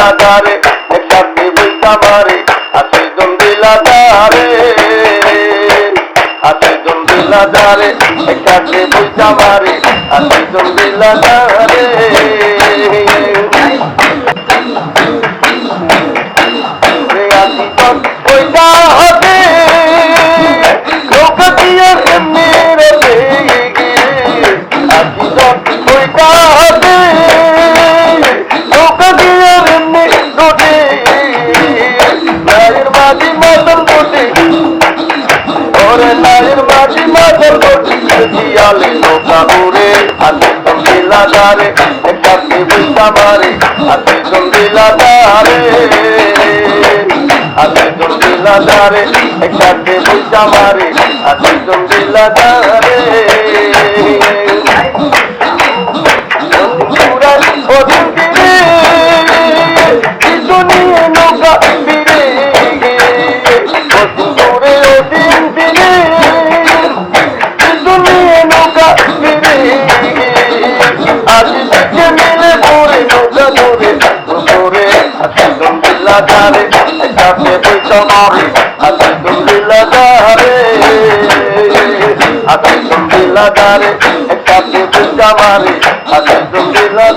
দিলাদারে একসাথে বইটা মারে আছে জন দিলাদারে আছে জন দিলাদারে একসাথে বইটা মারে আছে জন দিলাদারে ওরে নায়ের বাজি মতন রোডে জিয়ালে নৌকা উড়ে আসে জম্বিলা দারে একাতে বুঝতা মারে আসে জম্বিলা দারে আসে জম্বিলা দারে একাতে বুঝতা মারে আসে জম্বিলা দারে কাছে বইটা মারে আছে গম্বিল্লা ধারে আছে গম্বিল্লা ধারে কাছে বইটা মারে আছে গম্বিল্লা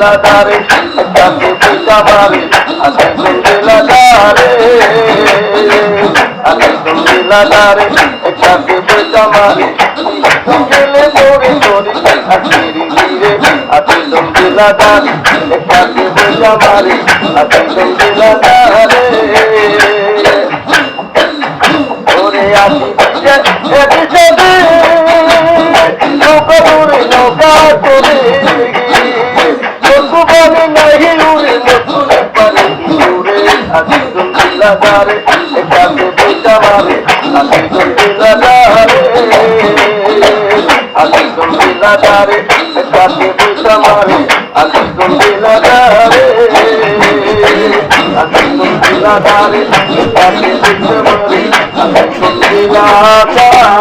তুমি দারে কাছে পয়সা মারে আজ তুমি দারে আজ তুমি দারে কাছে পয়সা মারে। গেলে দৌড়ে দৌড়ে আখিরি ধীরে আছি জম্বিলা দারে কাছে পিতা বারে আছি জম্বিলা দারে জম্বিলা দারে কাছে পয়সা মারে আসি জম্বিলা দারে আসি জম্বিলা দারে কাছে পয়সা মারে আসি জম্বিলা দারে আসি জম্বিলা দারে কাছে পয়সা মারে আসি জম্বিলা দারে